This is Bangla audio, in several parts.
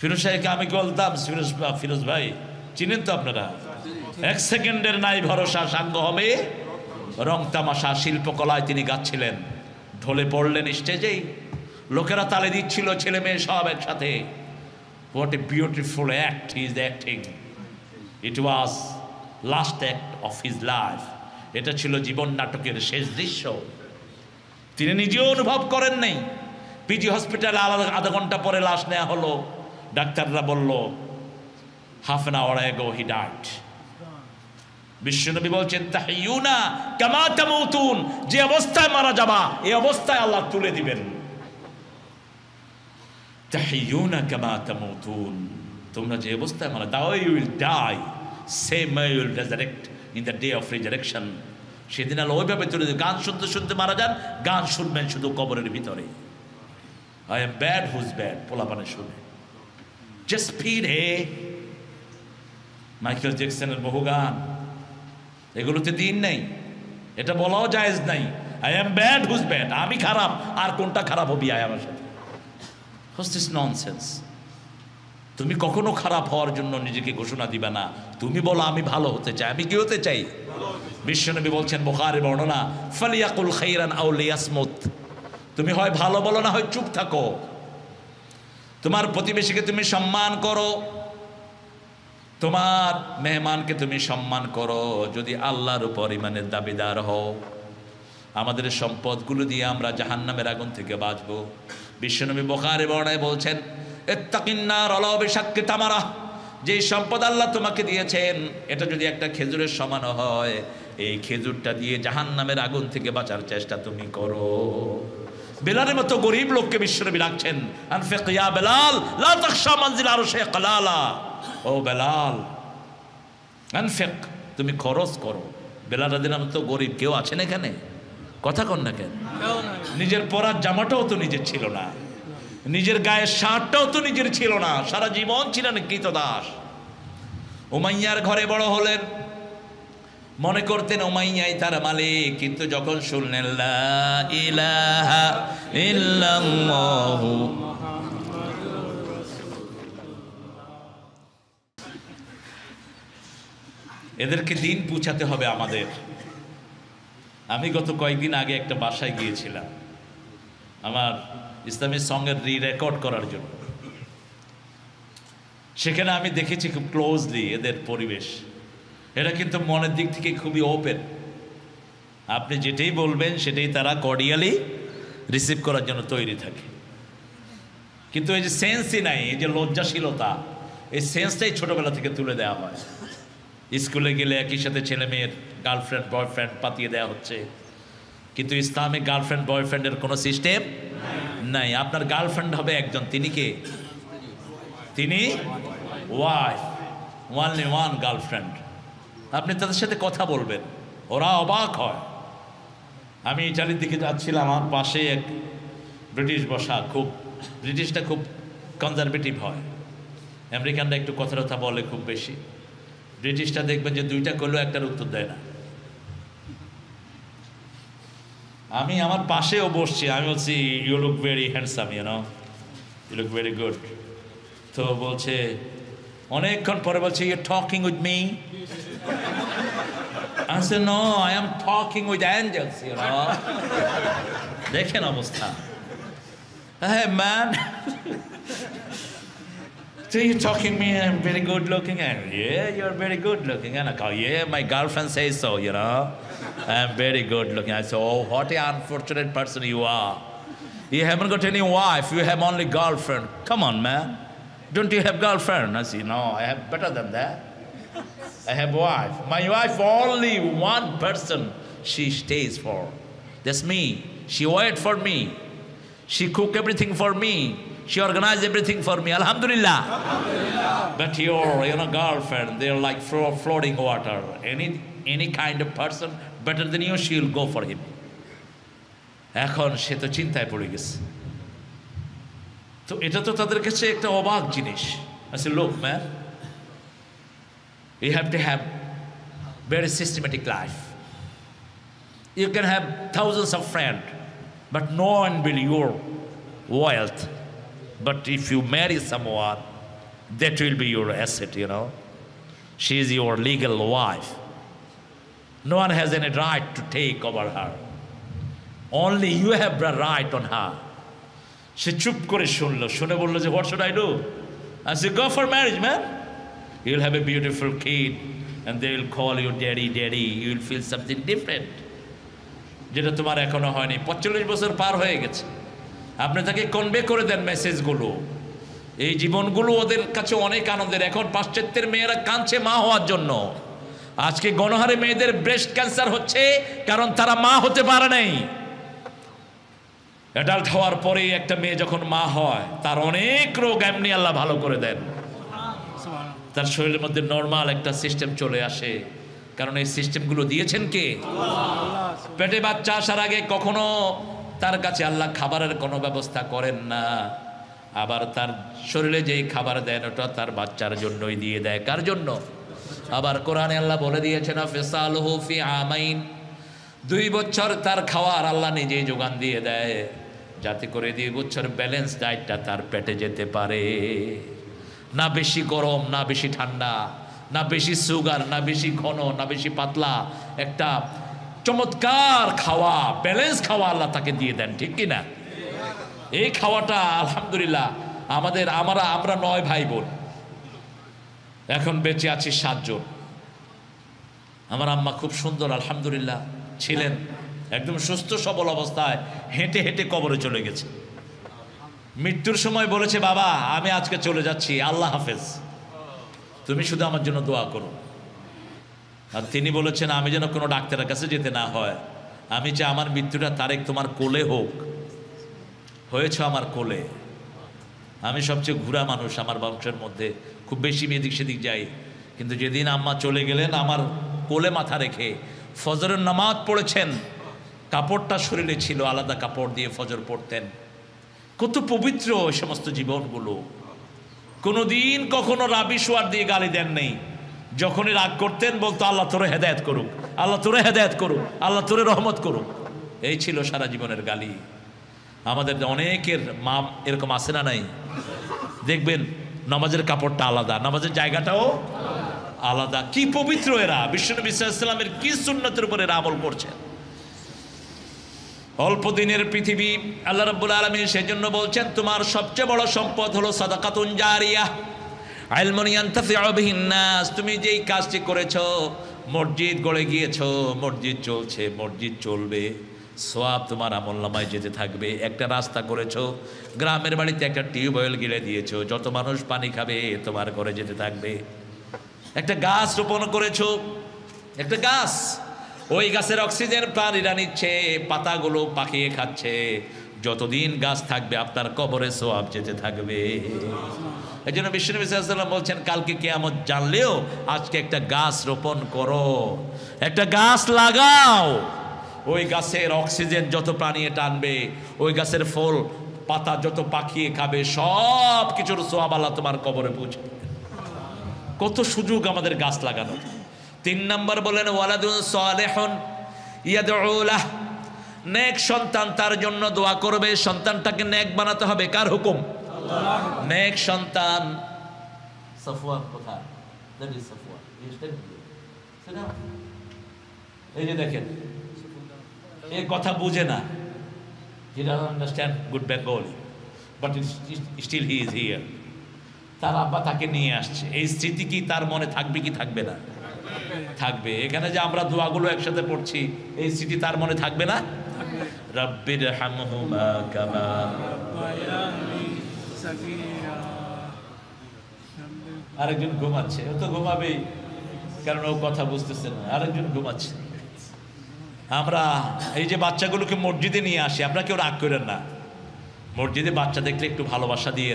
ফিরোজ সাহেবকে আমি বলতাম, ফিরোজ ফিরোজ ভাই, চিনেন তো আপনারা? এক সেকেন্ডের নাই ভরসা, সাঙ্গ হবে। রং তামাশা, শিল্পকলায় তিনি গাচ্ছিলেন। ঢলে পড়লেন স্টেজেই। লোকেরা তালে দিচ্ছিল, ছেলে মেয়ে সব একসাথে। What a beautiful act is acting it was last act of his life এটা ছিল জীবন নাটকের শেষ দৃশ্য। তিনি নিজেও অনুভব করেন নাই। পিজি হসপিটালে আলাদা, আধা ঘণ্টা পরে লাশ নেওয়া হলো। ডাক্তাররা বলল হাফ অ্যান আওয়ার এগো হি ডাইট বিশ্বনবী বলছেন তাহিউনা কামা তামুতুন, যে অবস্থায় মারা যাবা, এই অবস্থায় আল্লাহ তুলে দিবেন। তাহিউনা কামা তামুতুন, তোমরা যে অবস্থায় মারা দাও you will die same you will resurrect in the day of resurrection সেদিন আল্লাহ ওইভাবে তুলে দেবে গান শুনতে শুনতে মারা যান, গান শুনবেন শুধু কবরের ভিতরে। I am bad whose bad পোলাপানে শুনে। জাস্ট ফির হে মাইকেল জ্যাকসনের বহু গান। এগুলোতে দিন নেই। এটা বলাও জায়েজ নাই। I am bad whose bad আমি খারাপ। আর কোনটা খারাপ হবি? আয় আমার সাথে। হোস্ট ননসেন্স তুমি কখনো খারাপ হওয়ার জন্য নিজেকে ঘোষণা দিবে না। তুমি বলো, আমি ভালো হতে চাই। আমি কি হতে চাই? বিশ্বনবী বলছেন, বোখারে বর্ণনা, ফালিয়াকুল খাইরান আউলিয়াসমুত তুমি হয় ভালো বলো না হয় চুপ থাকো। তোমার প্রতিবেশীকে তুমি সম্মান করো। তোমার মেহমানকে তুমি সম্মান করো। যদি আল্লাহর উপর ইমানের দাবিদার হও, আমাদের সম্পদগুলো দিয়ে আমরা জাহান্নামের আগুন থেকে বাঁচবো। বিশ্বনবী বোখারে বর্ণায় বলছেন এত্তাকিন্নার অলবিষাক্কে তামারা। যে সম্পদ আল্লাহ তোমাকে দিয়েছেন, এটা যদি একটা খেজুরের সমান হয়, এই খেজুরটা দিয়ে জাহান্নামের আগুন থেকে বাঁচার চেষ্টা তুমি করো। বেলালের মতো গরিব লোককে বিশ্বনবী রাখছেন বেলাল, লা ও বেলাল, আনফিক, তুমি খরচ করো। বেলাল রাদিয়াল্লাহু তো গরিব, কেউ আছেন এখানে? কথা কন না কেন? নিজের পরার জামাটাও তো নিজের ছিল না। নিজের গায়ের শার্টটাও তো নিজের ছিল না। সারা জীবন ছিলেন কৃতদাস। উমাইয়ার ঘরে বড় হলেন। মনে করতেন ওমাইয়াই তার মালিক, কিন্তু যখন শুনলেন এদেরকে দিন পুছাতে হবে আমাদের। আমি গত কয়েকদিন আগে একটা বাসায় গিয়েছিলাম, আমার ইসলামী সঙ্গের রি রেকর্ড করার জন্য। সেখানে আমি দেখেছি খুব ক্লোজলি এদের পরিবেশ। এটা কিন্তু মনের দিক থেকে খুবই ওপেন আপনি যেটাই বলবেন, সেটাই তারা কর্ডিয়ালি রিসিভ করার জন্য তৈরি থাকে। কিন্তু এই যে সেন্সই নাই, এই যে লজ্জাশীলতা, এই সেন্সটাই ছোটবেলা থেকে তুলে দেওয়া হয়। স্কুলে গেলে একই সাথে ছেলে মেয়ের গার্লফ্রেন্ড বয়ফ্রেন্ড পাতিয়ে দেওয়া হচ্ছে। কিন্তু ইসলামিক গার্লফ্রেন্ড বয়ফ্রেন্ডের কোনো সিস্টেম নাই। আপনার গার্লফ্রেন্ড হবে একজন। তিনি কে? তিনি ওয়াইফ ওয়ানলি ওয়ান গার্লফ্রেন্ড আপনি তাদের সাথে কথা বলবেন। ওরা অবাক হয়। আমি ইটালির দিকে যাচ্ছিলাম, আমার পাশে এক ব্রিটিশ বসা, খুব ব্রিটিশটা খুব কনজারভেটিভ হয়। আমেরিকানরা একটু কথা কথা বলে খুব বেশি। ব্রিটিশটা দেখবেন যে দুইটা করলেও একটার উত্তর দেয় না। আমি আমার পাশেও বসছি, আমি বলছি you look very handsome you know you look very good তো বলছে, অনেকক্ষণ পরে বলছে you talking with me I said, no, I am talking with angels, you know. দেখেন অবস্থা Hey, man. so you're talking me, I'm very good looking. And yeah, you're very good looking. And I go, yeah, my girlfriend says so, you know. I'm very good looking. I said, oh, what an unfortunate person you are. You haven't got any wife, you have only girlfriend. Come on, man. Don't you have girlfriend? I said, no, I have better than that. I have wife. My wife only one person she stays for. That's me. She wait for me. She cook everything for me. She organize everything for me. Alhamdulillah. But your you know girlfriend, they're like flo- floating water. Any any kind of person better than you, she'll go for him. এখন সে তো চিন্তায় পড়ে গেছে তো এটা তো তাদের কাছে একটা অবাক জিনিস আচ্ছা লোক man You have to have very systematic life. You can have thousands of friends, but no one will your wealth. But if you marry someone, that will be your asset, you know. She is your legal wife. No one has any right to take over her. Only you have the right on her. সে চুপ করে শুনলো শুনে বললো যে what should I do I say go for marriage man Will have a beautiful kid and they will call you daddy daddy you will feel something different যেটা তোমার এখনও হয়নি। পঁয়তাল্লিশ বছর পার হয়ে গেছে। আপনি তাকে কনভে করে দেন মেসেজগুলো এই জীবনগুলো ওদের কাছে অনেক আনন্দের। এখন পাশ্চাত্যের মেয়েরা কাঁদছে মা হওয়ার জন্য। আজকে গণহারে মেয়েদের ব্রেস্ট ক্যান্সার হচ্ছে, কারণ তারা মা হতে পারে নাই। অ্যাডাল্ট হওয়ার পরে একটা মেয়ে যখন মা হয়, তার অনেক রোগ, এমনি আল্লাহ ভালো করে দেন। তার শরীরের মধ্যে নর্মাল একটা সিস্টেম চলে আসে। কারণ এই সিস্টেমগুলো দিয়েছেন কে? পেটে বাচ্চা আসার আগে কখনো তার কাছে আল্লাহ খাবারের কোনো ব্যবস্থা করেন না। আবার তার শরীরে যেই খাবার দেন, ওটা তার বাচ্চার জন্যই দিয়ে দেয়। কার জন্য? আবার কোরআনে আল্লাহ বলে দিয়েছেন ফেসাল ফি আমাইন। দুই বছর তার খাওয়ার আল্লাহ নিজেই যোগান দিয়ে দেয়। যাতে করে দুই বছর ব্যালেন্স ডায়েটটা তার পেটে যেতে পারে। না বেশি গরম, না বেশি ঠান্ডা, না বেশি সুগার, না বেশি ঘন, না বেশি পাতলা, একটা চমৎকার খাওয়া, ব্যালেন্স খাওয়া আল্লাহ তাকে দিয়ে দেন, ঠিক কি না এই খাওয়াটা, আলহামদুলিল্লাহ, আমাদের, আমরা আমরা নয় ভাই বোন এখন বেঁচে আছি সাতজন। আমার আম্মা খুব সুন্দর, আলহামদুলিল্লাহ, ছিলেন। একদম সুস্থ, সবল অবস্থায় হেঁটে হেঁটে কবরে চলে গেছে। মৃত্যুর সময় বলেছে, বাবা, আমি আজকে চলে যাচ্ছি। আল্লাহ হাফেজ। তুমি শুধু আমার জন্য দোয়া করো। আর তিনি বলেছেন, আমি যেন কোনো ডাক্তারের কাছে যেতে না হয়। আমি চাই আমার মৃত্যুটা তারেক তোমার কোলে হোক। হয়েছ আমার কোলে। আমি সবচেয়ে ঘুরা মানুষ, আমার বংশের মধ্যে। খুব বেশি এদিক সেদিক যাই। কিন্তু যেদিন আম্মা চলে গেলেন, আমার কোলে মাথা রেখে ফজরের নামাজ পড়েছেন। কাপড়টা শরীরে ছিল, আলাদা কাপড় দিয়ে ফজর পড়তেন। কত পবিত্র ওই সমস্ত জীবনগুলো। কোনোদিন কখনো রাবি সোয়ার দিয়ে গালি দেন নেই। যখনই রাগ করতেন, বলতো, আল্লাহ তোরে হেদায়ত করুক, আল্লাহ তোরে হেদায়ত করুক, আল্লাহ তোরে রহমত করুক। এই ছিল সারা জীবনের গালি। আমাদের অনেকের মা এরকম আছে না নাই? দেখবেন, নামাজের কাপড়টা আলাদা, নামাজের জায়গাটাও আলাদা। কি পবিত্র এরা! বিশ্বনবী ইসলামের কি সুন্নতের উপর এরা আমল করছেন অল্প দিনের পৃথিবী, আল্লাহ রাব্বুল আলামিন সেজন্য বলছেন, তোমার সবচেয়ে বড় সম্পদ হলো সাদাকাতুন জারিয়া। নাস। তুমি যেই কাজটি করেছ, মসজিদ গড়ে গিয়েছো, মসজিদ চলছে, মসজিদ চলবে। সোয়াব তোমার আমল যেতে থাকবে। একটা রাস্তা করেছ, গ্রামের বাড়িতে একটা টিউবওয়েল গিলে দিয়েছ, যত মানুষ পানি খাবে, তোমার ঘরে যেতে থাকবে। একটা গাছ রোপণ করেছ, একটা গাছ। ওই গাছের অক্সিজেন প্রাণীরা নিচ্ছে, পাতাগুলো পাকিয়ে খাচ্ছে। যতদিন গাছ থাকবে, আপনার কবরে সোয়াব যেতে থাকবে। এই জন্য বিশ্বনবী সাল্লাম বলছেন, কালকে কে কেয়ামত জানলেও আজকে একটা গাছ রোপণ করো। একটা গাছ লাগাও। ওই গাছের অক্সিজেন যত প্রাণী টানবে, ওই গাছের ফল, পাতা যত পাখিয়ে খাবে সব কিছুর সোয়াব আল্লাহ তোমার কবরে পৌঁছে কত সুযোগ আমাদের গাছ লাগানো তিন নম্বর বলেন ওয়ালাদুন সালেহন ইয়াদউলাহ নেক সন্তান তার জন্য দোয়া করবে সন্তানটাকে নেক বানাতে হবে কার হুকুম? নেক সন্তান। সাফওয়ান কোথায়? That is Safwan. এই যে দেখেন এই কথা বুঝে না। He doesn't understand good Bengali but still he is here তার আব্বা তাকে নিয়ে আসছে। এই স্মৃতি কি তার মনে থাকবে কি থাকবে না? থাকবে। এখানে যে আমরা দোয়াগুলো একসাথে পড়ছি এই স্মৃতি তার মনে থাকবে না? রব্বির হামহুমা কামা আরেকজন ঘুমাচ্ছে ও তো ঘুমাবেই কারণ ও কথা বুঝতেছে না। আরেকজন ঘুমাচ্ছে। আমরা এই যে বাচ্চাগুলোকে মসজিদে নিয়ে আসি আমরা কেউ রাগ করেন না। মসজিদে বাচ্চা দেখলে একটু ভালোবাসা দিয়ে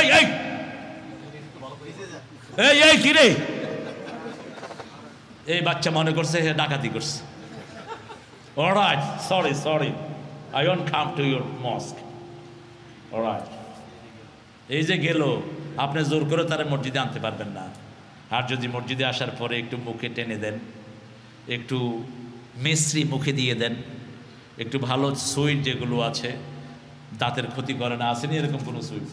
এই এই! এই এই কি রে? এই বাচ্চা মনে করছে হে ডাকাতি করছে। Alright sorry sorry I want come to your mosque alright এই যে গেল আপনি জোর করে তারা মসজিদে আনতে পারবেন না। আর যদি মসজিদে আসার পরে একটু মুখে টেনে দেন একটু মিশ্রি মুখে দিয়ে দেন একটু ভালো সুইট যেগুলো আছে দাঁতের ক্ষতি করে না আসেনি এরকম কোনো সুইট?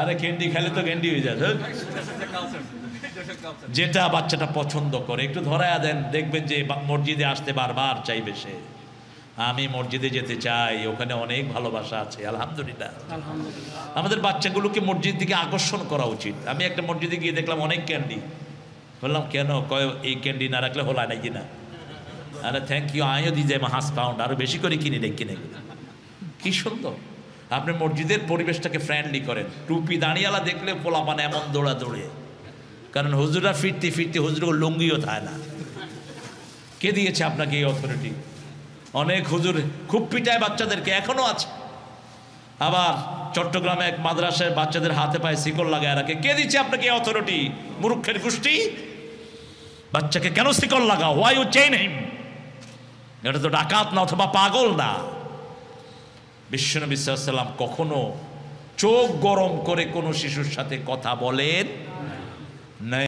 আরে ক্যান্ডি খেলে তো ক্যান্ডি হয়ে যায়। যেটা বাচ্চাটা পছন্দ করে একটু ধরায়া দেন দেখবেন যে মসজিদে আসতে বারবার চাইবে সে। আমি মসজিদে যেতে চাই ওখানে অনেক ভালোবাসা আছে আলহামদুলিল্লাহ। আমাদের বাচ্চাগুলোকে মসজিদ দিকে আকর্ষণ করা উচিত। আমি একটা মসজিদে গিয়ে দেখলাম অনেক ক্যান্ডি। বললাম কেন? কয় এই ক্যান্ডি না রাখলে হলা নাকি না আরে থ্যাংক ইউ আমিও দিয়ে যাই হাঁস পাউন্ড আরও বেশি করে কিনে নেই কিনে? কি সুন্দর। আপনি মসজিদের পরিবেশটাকে ফ্রেন্ডলি করেন। টুপি দাঁড়িয়ালা দেখলে পোলাপান এমন দৌড়া দৌড়ে কারণ হুজুরা ফিরতে ফিরতে হুজুর লুঙ্গিও থাকে না। কে দিয়েছে আপনাকে এই অথরিটি অনেক হুজুর খুব পিটায় বাচ্চাদেরকে, এখনও আছে। আবার চট্টগ্রামে এক মাদ্রাসায় বাচ্চাদের হাতে পায়ে শিকল লাগায় রাখে। কে দিচ্ছে আপনাকে এই অথরিটি মুরুক্ষের গোষ্ঠী? বাচ্চাকে কেন শিকল ওয়াই ইউ চেইন হিম এটা তো ডাকাত না অথবা পাগল না। বিশ্বনবী সাল্লাম কখনো চোখ গরম করে কোনো শিশুর সাথে কথা বলেন না